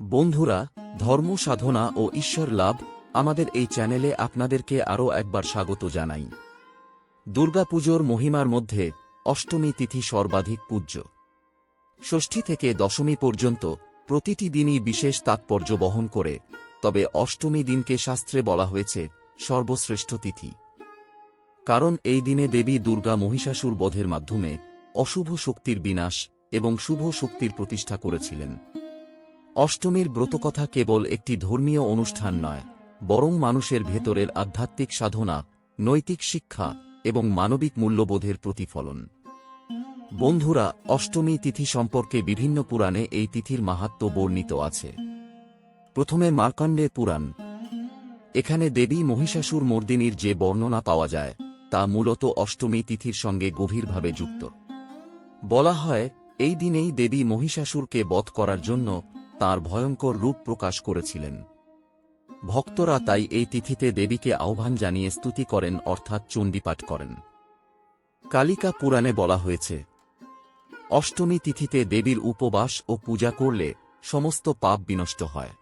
বন্ধুরা, ধর্ম, সাধনা ও ঈশ্বর লাভ আমাদের এই চ্যানেলে আপনাদেরকে আরও একবার স্বাগত জানাই। দুর্গাপুজোর মহিমার মধ্যে অষ্টমী তিথি সর্বাধিক পূজ্য। ষষ্ঠী থেকে দশমী পর্যন্ত প্রতিটি দিনই বিশেষ তাৎপর্য বহন করে, তবে অষ্টমী দিনকে শাস্ত্রে বলা হয়েছে সর্বশ্রেষ্ঠ তিথি। কারণ এই দিনে দেবী দুর্গা মহিষাসুর বধের মাধ্যমে অশুভ শক্তির বিনাশ এবং শুভ শক্তির প্রতিষ্ঠা করেছিলেন। অষ্টমীর ব্রতকথা কেবল একটি ধর্মীয় অনুষ্ঠান নয়, বরং মানুষের ভেতরের আধ্যাত্মিক সাধনা, নৈতিক শিক্ষা এবং মানবিক মূল্যবোধের প্রতিফলন। বন্ধুরা, অষ্টমী তিথি সম্পর্কে বিভিন্ন পুরাণে এই তিথির মাহাত্ম্য বর্ণিত আছে। প্রথমে মার্কাণ্ডের পুরাণ। এখানে দেবী মহিষাসুর মর্দিনীর যে বর্ণনা পাওয়া যায়, তা মূলত অষ্টমী তিথির সঙ্গে গভীরভাবে যুক্ত। বলা হয়, এই দিনেই দেবী মহিষাসুরকে বধ করার জন্য তার ভয়ঙ্কর রূপ প্রকাশ করেছিলেন। ভক্তরা তাই এই তিথিতে দেবীকে আহ্বান জানিয়ে স্তুতি করেন, অর্থাৎ চণ্ডীপাঠ করেন। কালিকা পুরাণে বলা হয়েছে, অষ্টমী তিথিতে দেবীর উপবাস ও পূজা করলে সমস্ত পাপ বিনষ্ট হয়।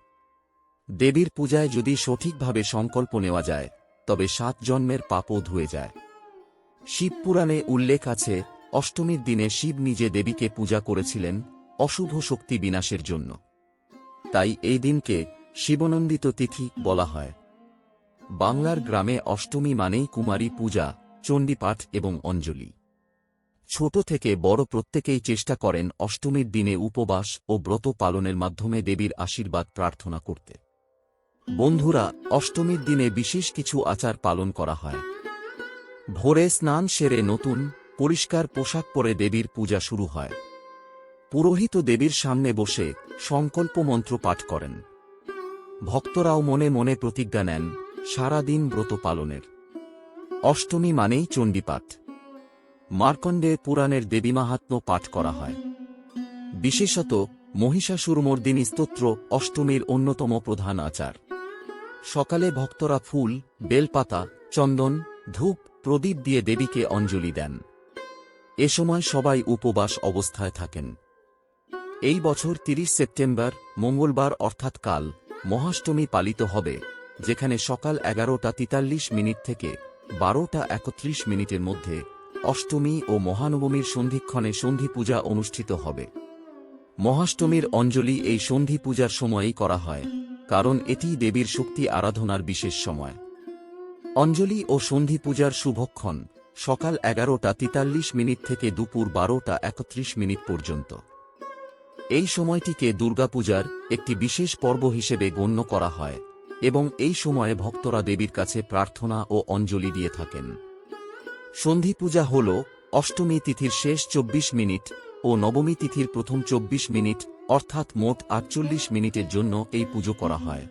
দেবীর পূজায় যদি সঠিকভাবে সংকল্প নেওয়া যায়, তবে সাত জন্মের পাপও ধুয়ে যায়। শিবপুরাণে উল্লেখ আছে, অষ্টমীর দিনে শিব নিজে দেবীকে পূজা করেছিলেন অশুভ শক্তি বিনাশের জন্য। তাই এই দিনকে শিবনন্দিত তিথি বলা হয়। বাংলার গ্রামে অষ্টমী মানেই কুমারী পূজা, চণ্ডীপাঠ এবং অঞ্জলি। ছোট থেকে বড় প্রত্যেকেই চেষ্টা করেন অষ্টমীর দিনে উপবাস ও ব্রত পালনের মাধ্যমে দেবীর আশীর্বাদ প্রার্থনা করতে। বন্ধুরা, অষ্টমীর দিনে বিশেষ কিছু আচার পালন করা হয়। ভোরে স্নান সেরে নতুন, পরিষ্কার পোশাক পরে দেবীর পূজা শুরু হয়। পুরোহিত দেবীর সামনে বসে সংকল্প মন্ত্র পাঠ করেন। ভক্তরাও মনে মনে প্রতিজ্ঞা নেন, সারাদিন ব্রত পালনের। অষ্টমী মানেই চণ্ডীপাঠ। মার্কণ্ডে পুরাণের দেবী মাহাত্ম্য পাঠ করা হয়। বিশেষত মহিষাসুরমর্দিনী স্তোত্র অষ্টমীর অন্যতম প্রধান আচার। সকালে ভক্তরা ফুল, বেলপাতা, চন্দন, ধূপ, প্রদীপ দিয়ে দেবীকে অঞ্জলি দেন। এ সময় সবাই উপবাস অবস্থায় থাকেন। এই বছর ৩০ সেপ্টেম্বর, মঙ্গলবার অর্থাৎ কাল, মহাষ্টমী পালিত হবে, যেখানে সকাল এগারোটা তিতাল্লিশ মিনিট থেকে বারোটা একত্রিশ মিনিটের মধ্যে অষ্টমী ও মহানবমীর সন্ধিক্ষণে সন্ধি পূজা অনুষ্ঠিত হবে। মহাষ্টমীর অঞ্জলি এই সন্ধি পূজার সময়েই করা হয়, কারণ এটি দেবীর শক্তি আরাধনার বিশেষ সময়। অঞ্জলি ও সন্ধি পূজার শুভক্ষণ সকাল এগারোটা তিতাল্লিশ মিনিট থেকে দুপুর বারোটা একত্রিশ মিনিট পর্যন্ত। এই সময়টিকে দুর্গাপূজার একটি বিশেষ পর্ব হিসেবে গণ্য করা হয় এবং এই সময়ে ভক্তরা দেবীর কাছে প্রার্থনা ও অঞ্জলি দিয়ে থাকেন। সন্ধি পূজা হল অষ্টমী তিথির শেষ চব্বিশ মিনিট ও নবমী তিথির প্রথম চব্বিশ মিনিট, অর্থাৎ মোট আটচল্লিশ মিনিটের জন্য এই পুজো করা হয়।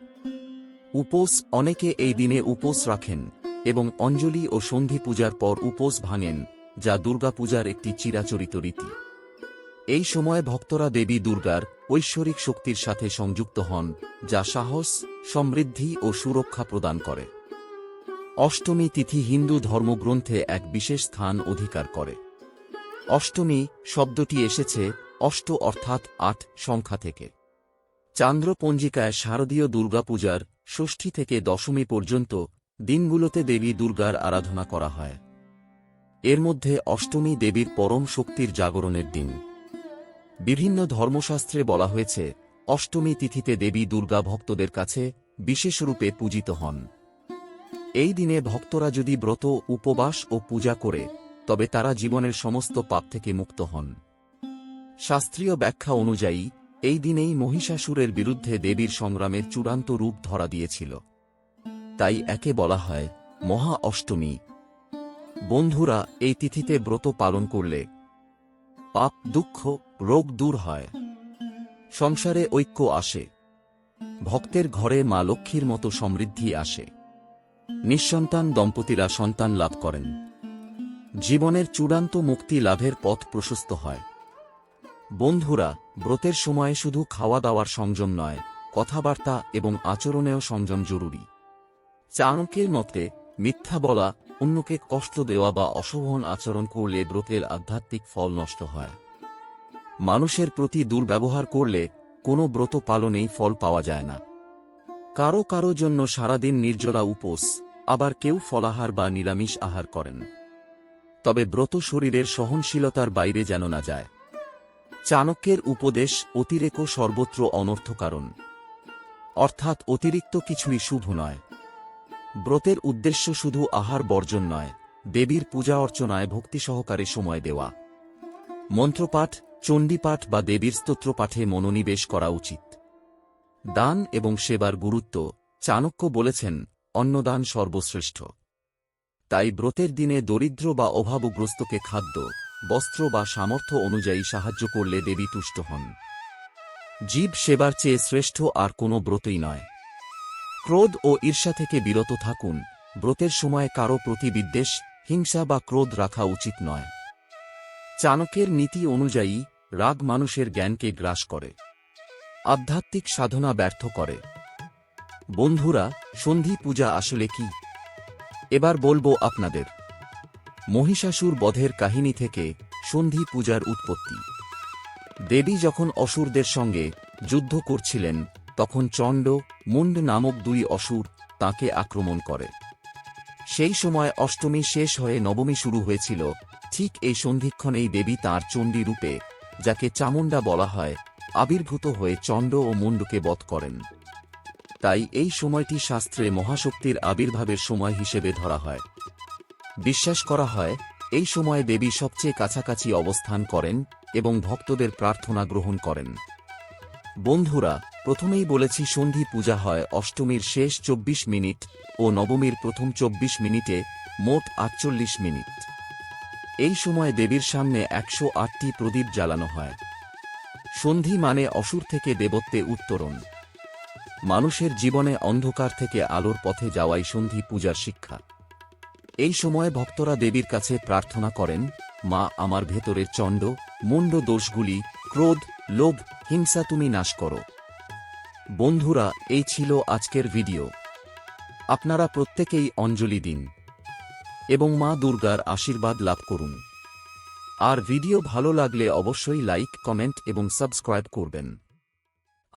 উপোস অনেকে এই দিনে উপোস রাখেন এবং অঞ্জলি ও সন্ধি পূজার পর উপোস ভাঙেন, যা দুর্গাপূজার একটি চিরাচরিত রীতি। এই সময় ভক্তরা দেবী দুর্গার ঐশ্বরিক শক্তির সাথে সংযুক্ত হন, যা সাহস, সমৃদ্ধি ও সুরক্ষা প্রদান করে। অষ্টমী তিথি হিন্দু ধর্মগ্রন্থে এক বিশেষ স্থান অধিকার করে। অষ্টমী শব্দটি এসেছে অষ্ট অর্থাৎ আট সংখ্যা থেকে। চান্দ্র পঞ্জিকায় শারদীয় দুর্গাপূজার ষষ্ঠী থেকে দশমী পর্যন্ত দিনগুলোতে দেবী দুর্গার আরাধনা করা হয়। এর মধ্যে অষ্টমী দেবীর পরম শক্তির জাগরণের দিন। বিভিন্ন ধর্মশাস্ত্রে বলা হয়েছে, অষ্টমী তিথিতে দেবী দুর্গা ভক্তদের কাছে বিশেষরূপে পূজিত হন। এই দিনে ভক্তরা যদি ব্রত, উপবাস ও পূজা করে, তবে তারা জীবনের সমস্ত পাপ থেকে মুক্ত হন। শাস্ত্রীয় ব্যাখ্যা অনুযায়ী, এই দিনেই মহিষাসুরের বিরুদ্ধে দেবীর সংগ্রামের চূড়ান্ত রূপ ধরা দিয়েছিল। তাই একে বলা হয় মহা অষ্টমী। বন্ধুরা, এই তিথিতে ব্রত পালন করলে পাপ, দুঃখ, রোগ দূর হয়। সংসারে ঐক্য আসে। ভক্তের ঘরে মা লক্ষ্মীর মতো সমৃদ্ধি আসে। নিঃসন্তান দম্পতিরা সন্তান লাভ করেন। জীবনের চূড়ান্ত মুক্তি লাভের পথ প্রশস্ত হয়। বন্ধুরা, ব্রতের সময়ে শুধু খাওয়া দাওয়ার সংযম নয়, কথাবার্তা এবং আচরণেও সংযম জরুরি। চাণকের মতে, মিথ্যা বলা অন্যকে কষ্ট দেওয়া বা অশোভন আচরণ করলে ব্রতের আধ্যাত্মিক ফল নষ্ট হয়। মানুষের প্রতি দুর্ব্যবহার করলে কোনো ব্রত পালনেই ফল পাওয়া যায় না। কারও কারও জন্য সারাদিন নির্জলা উপোস, আবার কেউ ফলাহার বা নিরামিষ আহার করেন। তবে ব্রত শরীরের সহনশীলতার বাইরে যেন না যায়। চাণক্যের উপদেশ অতিরেকও সর্বত্র অনর্থ কারণ। অর্থাৎ অতিরিক্ত কিছুই শুভ নয়। ব্রতের উদ্দেশ্য শুধু আহার বর্জন নয়, দেবীর পূজা অর্চনায় ভক্তি সহকারে সময় দেওয়া। মন্ত্রপাঠ, চণ্ডীপাঠ বা দেবীর স্তোত্র পাঠে মনোনিবেশ করা উচিত। দান এবং সেবার গুরুত্ব চাণক্য বলেছেন অন্নদান সর্বশ্রেষ্ঠ। তাই ব্রতের দিনে দরিদ্র বা অভাবগ্রস্তকে খাদ্য, বস্ত্র বা সামর্থ্য অনুযায়ী সাহায্য করলে দেবী তুষ্ট হন। জীব সেবার চেয়ে শ্রেষ্ঠ আর কোনো ব্রতই নয়। ক্রোধ ও ঈর্ষা থেকে বিরত থাকুন। ব্রতের সময় কারও প্রতি বিদ্বেষ, হিংসা বা ক্রোধ রাখা উচিত নয়। চাণকের নীতি অনুযায়ী, রাগ মানুষের জ্ঞানকে গ্রাস করে। আধ্যাত্মিক সাধনা ব্যর্থ করে। বন্ধুরা, সন্ধি পূজা আসলে কি? এবার বলব আপনাদের। মহিষাসুর বধের কাহিনী থেকে সন্ধি পূজার উৎপত্তি। দেবী যখন অসুরদের সঙ্গে যুদ্ধ করছিলেন তখন চণ্ড মুন্ড নামক দুই অসুর তাকে আক্রমণ করে। সেই সময় অষ্টমী শেষ হয়ে নবমী শুরু হয়েছিল, ঠিক এই সন্ধিক্ষণেই দেবী তাঁর চণ্ডী রূপে, যাকে চামুণ্ডা বলা হয়, আবির্ভূত হয়ে চণ্ড ও মুন্ডকে বধ করেন। তাই এই সময়টি শাস্ত্রে মহাশক্তির আবির্ভাবের সময় হিসেবে ধরা হয়। বিশ্বাস করা হয়, এই সময় দেবী সবচেয়ে কাছাকাছি অবস্থান করেন এবং ভক্তদের প্রার্থনা গ্রহণ করেন। বন্ধুরা প্রথমেই বলেছি সন্ধি পূজা হয় অষ্টমীর শেষ চব্বিশ মিনিট ও নবমীর প্রথম চব্বিশ মিনিটে মোট আটচল্লিশ মিনিট। এই সময় দেবীর সামনে একশো আটটি প্রদীপ জ্বালানো হয়। সন্ধি মানে অসুর থেকে দেবত্বে উত্তরণ। মানুষের জীবনে অন্ধকার থেকে আলোর পথে যাওয়াই সন্ধি পূজার শিক্ষা। এই সময় ভক্তরা দেবীর কাছে প্রার্থনা করেন, মা, আমার ভেতরের চণ্ড মুন্ড দোষগুলি, ক্রোধ, লোভ, হিংসা তুমি নাশ করো। বন্ধুরা, এই ছিল আজকের ভিডিও। আপনারা প্রত্যেকেই অঞ্জলি দিন এবং মা দুর্গার আশীর্বাদ লাভ করুন। আর ভিডিও ভালো লাগলে অবশ্যই লাইক, কমেন্ট এবং সাবস্ক্রাইব করবেন।